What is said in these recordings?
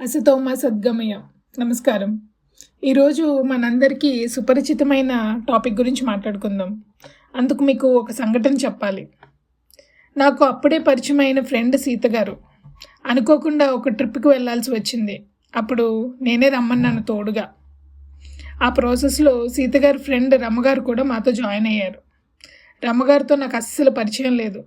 అసతోమ సద్గమయ. నమస్కారం. ఈరోజు మనందరికీ సుపరిచితమైన టాపిక్ గురించి మాట్లాడుకుందాం. అందుకు మీకు ఒక సంఘటన చెప్పాలి. నాకు అప్పుడే పరిచయమైన ఫ్రెండ్ సీత గారు. అనుకోకుండా ఒక ట్రిప్కి వెళ్ళాల్సి వచ్చింది. అప్పుడు నేనే రమ్మన్నాను తోడుగా. ఆ ప్రాసెస్లో సీత గారి ఫ్రెండ్ రమ్మగారు కూడా మాతో జాయిన్ అయ్యారు. రమ్మగారితో నాకు అస్సలు పరిచయం లేదు.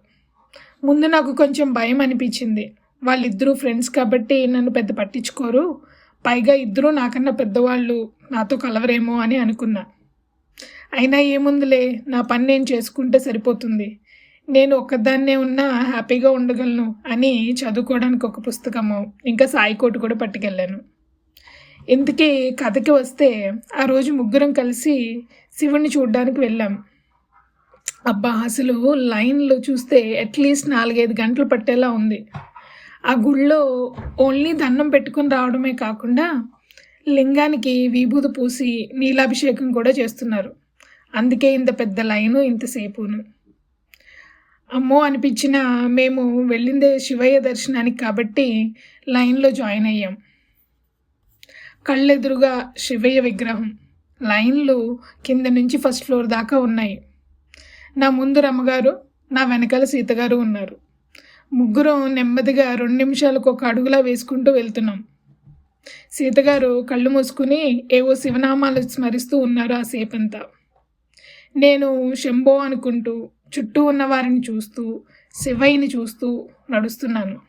ముందు నాకు కొంచెం భయం అనిపించింది. వాళ్ళిద్దరూ ఫ్రెండ్స్ కాబట్టి నన్ను పెద్ద పట్టించుకోరు. పైగా ఇద్దరూ నాకన్నా పెద్దవాళ్ళు నాతో కలవరేమో అని అనుకున్నా. అయినా ఏముందిలే నా పని నేను చేసుకుంటే సరిపోతుంది. నేను ఒక్కదాన్నే ఉన్నా హ్యాపీగా ఉండగలను అని చదువుకోవడానికి ఒక పుస్తకము ఇంకా సాయి కోటు కూడా పట్టుకెళ్ళాను. ఇంతకీ కథకి వస్తే ఆ రోజు ముగ్గురం కలిసి శివుణ్ణి చూడడానికి వెళ్ళాం. అబ్బా అసలు లైన్లో చూస్తే అట్లీస్ట్ నాలుగైదు గంటలు పట్టేలా ఉంది. ఆ గుళ్ళో ఓన్లీ దండం పెట్టుకొని రావడమే కాకుండా లింగానికి విభూతి పూసి నీలాభిషేకం కూడా చేస్తున్నారు. అందుకే ఇంత పెద్ద లైను ఇంతసేపును. అమ్మో అనిపించిన మేము వెళ్ళిందే శివయ్య దర్శనానికి కాబట్టి లైన్లో జాయిన్ అయ్యాం. కళ్ళెదురుగా శివయ్య విగ్రహం. లైన్లు కింద నుంచి ఫస్ట్ ఫ్లోర్ దాకా ఉన్నాయి. నా ముందు రమ్మగారు నా వెనకాల సీతగారు ఉన్నారు. ముగ్గురం నెమ్మదిగా రెండు నిమిషాలకు ఒక అడుగులా వేసుకుంటూ వెళ్తున్నాం. సీతగారు కళ్ళు మూసుకుని ఏవో శివనామాలు స్మరిస్తూ ఉన్నారు ఆ సేపంతా. నేను శంభో అనుకుంటూ చుట్టూ ఉన్న వారిని చూస్తూ శివయ్యని చూస్తూ నడుస్తున్నాను.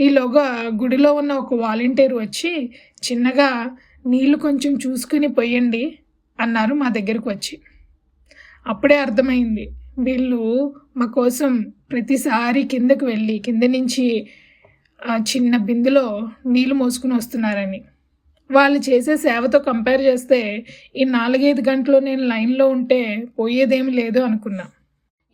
ఈలోగా గుడిలో ఉన్న ఒక వాలంటీర్ వచ్చి చిన్నగా నీళ్ళు కొంచెం చూసుకుని పోయండి అన్నారు మా దగ్గరకు వచ్చి. అప్పుడే అర్థమైంది. వీళ్ళు మా కోసం ప్రతిసారి కిందకు వెళ్ళి కింద నుంచి ఆ చిన్న బిందులో నీళ్ళు మోసుకుని వస్తున్నారని. వాళ్ళు చేసే సేవతో కంపేర్ చేస్తే ఈ నాలుగైదు గంటలు నేను లైన్లో ఉంటే పోయేదేమి లేదు అనుకున్నా.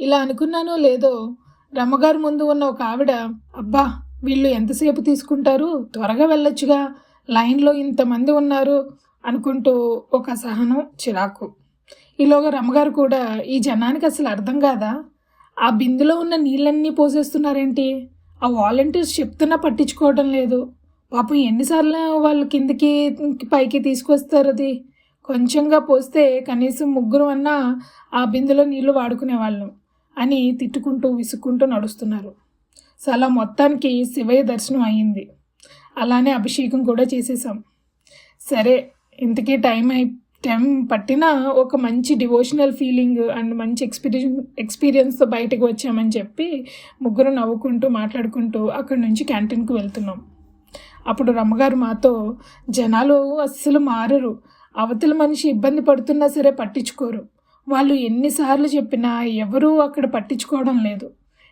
ఇలా అనుకున్నానో లేదో రమ్మగారు ముందు ఉన్న ఒక ఆవిడ అబ్బా వీళ్ళు ఎంతసేపు తీసుకుంటారు? త్వరగా వెళ్ళొచ్చుగా. లైన్లో ఇంతమంది ఉన్నారు అనుకుంటూ ఒక సహనం చిరాకు. ఈలోగా రమ్మగారు కూడా ఈ జనానికి అసలు అర్థం కాదా? ఆ బిందులో ఉన్న నీళ్ళన్నీ పోసేస్తున్నారేంటి? ఆ వాలంటీర్స్ చెప్తున్నా పట్టించుకోవడం లేదు. పాపం ఎన్నిసార్లు వాళ్ళు కిందకి పైకి తీసుకొస్తారు అది? కొంచెంగా పోస్తే కనీసం ముగ్గురు అన్నా ఆ బిందులో నీళ్ళు వాడుకునేవాళ్ళం అని తిట్టుకుంటూ విసుక్కుంటూ నడుస్తున్నారు. సో అలా మొత్తానికి శివయ్య దర్శనం అయ్యింది అలానే అభిషేకం కూడా చేసేసాం సరే ఇంతకీ టైం అయి టైం పట్టిన ఒక మంచి డివోషనల్ ఫీలింగ్ అండ్ మంచి ఎక్స్పీరియన్స్ ఎక్స్పీరియన్స్తో బయటకు వచ్చామని చెప్పి ముగ్గురు నవ్వుకుంటూ మాట్లాడుకుంటూ అక్కడి నుంచి క్యాంటీన్కి వెళ్తున్నాం. అప్పుడు రమ్మగారు మాతో జనాలు అస్సలు మారరు. అవతల మనిషి ఇబ్బంది పడుతున్నా సరే పట్టించుకోరు. వాళ్ళు ఎన్నిసార్లు చెప్పినా ఎవరూ అక్కడ పట్టించుకోవడం లేదు.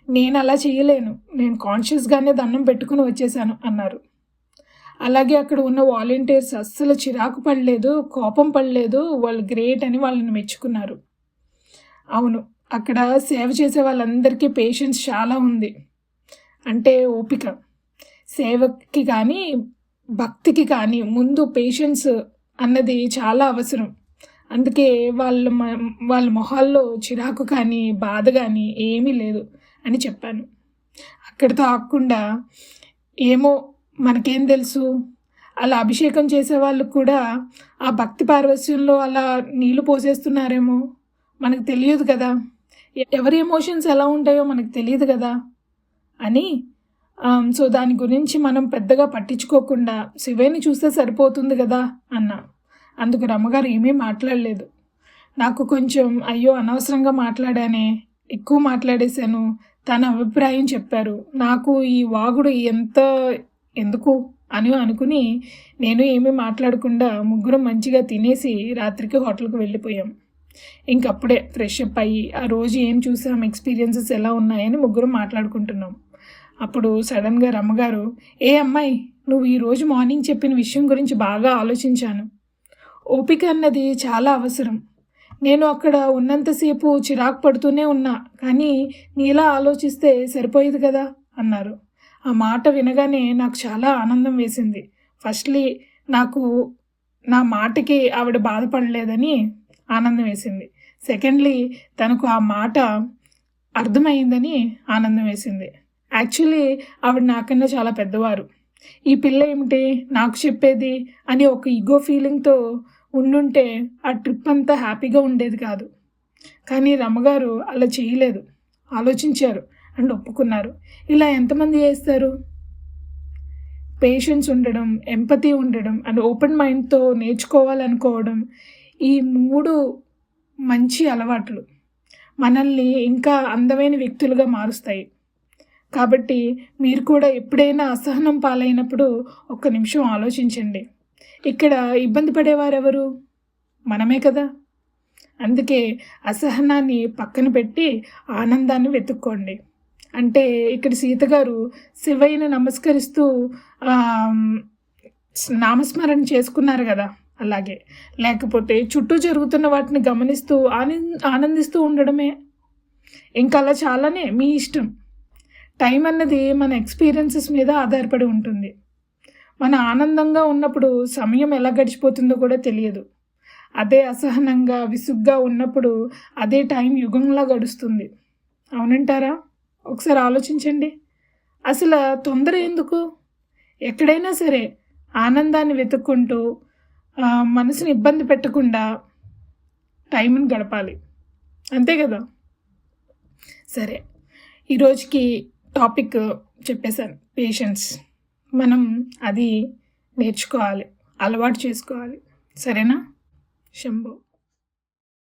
నేను అలా చేయలేను. నేను కాన్షియస్గానే దండం పెట్టుకుని వచ్చేసాను అన్నారు. అలాగే అక్కడ ఉన్న వాలంటీర్స్ అస్సలు చిరాకు పడలేదు కోపం పడలేదు. వాళ్ళు గ్రేట్ అని వాళ్ళని మెచ్చుకున్నారు. అవును అక్కడ సేవ చేసే వాళ్ళందరికీ పేషెన్స్ చాలా ఉంది. అంటే ఓపిక. సేవకి కానీ భక్తికి కానీ ముందు పేషెన్స్ అన్నది చాలా అవసరం. అందుకే వాళ్ళ వాళ్ళ మొహాల్లో చిరాకు కానీ బాధ కానీ ఏమీ లేదు అని చెప్పాను. అక్కడితో ఆకుండా ఏమో మనకేం తెలుసు? అలా అభిషేకం చేసే వాళ్ళు కూడా ఆ భక్తి పార్వశ్యంలో అలా నీళ్ళు పోసేస్తున్నారేమో? మనకు తెలియదు కదా. ఎవరి ఎమోషన్స్ ఎలా ఉంటాయో మనకు తెలియదు కదా. అని సో దాని గురించి మనం పెద్దగా పట్టించుకోకుండా శివేని చూస్తే సరిపోతుంది కదా అన్నా. అందుకు రమ్మగారు ఏమీ మాట్లాడలేదు. నాకు కొంచెం అయ్యో అనవసరంగా మాట్లాడానే ఎక్కువ మాట్లాడేశాను తన అభిప్రాయం చెప్పారు. నాకు ఈ వాగుడు ఎంత ఎందుకు? అని అనుకుని నేను ఏమీ మాట్లాడకుండా ముగ్గురం మంచిగా తినేసి రాత్రికి హోటల్కి వెళ్ళిపోయాం. ఇంకప్పుడే ఫ్రెష్ అప్ అయ్యి ఆ రోజు ఏం చూసాం ఎక్స్పీరియన్సెస్ ఎలా ఉన్నాయని ముగ్గురం మాట్లాడుకుంటున్నాం. అప్పుడు సడన్గా రమ్మగారు ఏ అమ్మాయి నువ్వు ఈరోజు మార్నింగ్ చెప్పిన విషయం గురించి బాగా ఆలోచించాను. ఓపిక అన్నది చాలా అవసరం. నేను అక్కడ ఉన్నంతసేపు చిరాకు పడుతూనే ఉన్నా కానీ నీలా ఆలోచిస్తే సరిపోయేది కదా? అన్నారు. ఆ మాట వినగానే నాకు చాలా ఆనందం వేసింది. ఫస్ట్లీ నాకు నా మాటకి ఆవిడ బాధపడలేదని ఆనందం వేసింది. సెకండ్లీ తనకు ఆ మాట అర్థమైందని ఆనందం వేసింది. యాక్చువల్లీ ఆవిడ నాకన్నా చాలా పెద్దవారు. ఈ పిల్ల ఏమిటి? నాకు చెప్పేది అని ఒక ఈగో ఫీలింగ్తో ఉండుంటే ఆ ట్రిప్ అంతా హ్యాపీగా ఉండేది కాదు. కానీ రమ్మగారు అలా చేయలేదు. ఆలోచించారు. అండ్ ఒప్పుకున్నారు. ఇలా ఎంతమంది చేస్తారు? పేషెన్స్ ఉండడం ఎంపతి ఉండడం అండ్ ఓపెన్ మైండ్తో నేర్చుకోవాలనుకోవడం ఈ మూడు మంచి అలవాట్లు మనల్ని ఇంకా అందమైన వ్యక్తులుగా మారుస్తాయి. కాబట్టి మీరు కూడా ఎప్పుడైనా అసహనం పాలైనప్పుడు ఒక్క నిమిషం ఆలోచించండి. ఇక్కడ ఇబ్బంది పడేవారెవరు? మనమే కదా. అందుకే అసహనాన్ని పక్కన పెట్టి ఆనందాన్ని వెతుక్కోండి. అంటే ఇక్కడ సీత గారు శివయ్యని నమస్కరిస్తూ నామస్మరణ చేసుకున్నారు కదా అలాగే. లేకపోతే చుట్టూ జరుగుతున్న వాటిని గమనిస్తూ ఆనంద ఆనందిస్తూ ఉండడమే. ఇంకా అలా చాలానే మీ ఇష్టం. టైం అన్నది మన ఎక్స్పీరియన్సెస్ మీద ఆధారపడి ఉంటుంది. మన ఆనందంగా ఉన్నప్పుడు సమయం ఎలా గడిచిపోతుందో కూడా తెలియదు. అదే అసహనంగా విసుగ్గా ఉన్నప్పుడు అదే టైం యుగంలా గడుస్తుంది. అవునంటారా? ఒకసారి ఆలోచించండి. అసలు తొందర ఎందుకు? ఎక్కడైనా సరే ఆనందాన్ని వెతుక్కుంటూ మనసుని ఇబ్బంది పెట్టకుండా టైంని గడపాలి. అంతే కదా? సరే ఈరోజుకి టాపిక్ చెప్పేశాను. పేషెన్స్ మనం అది నేర్చుకోవాలి అలవాటు చేసుకోవాలి. సరేనా? శంభో.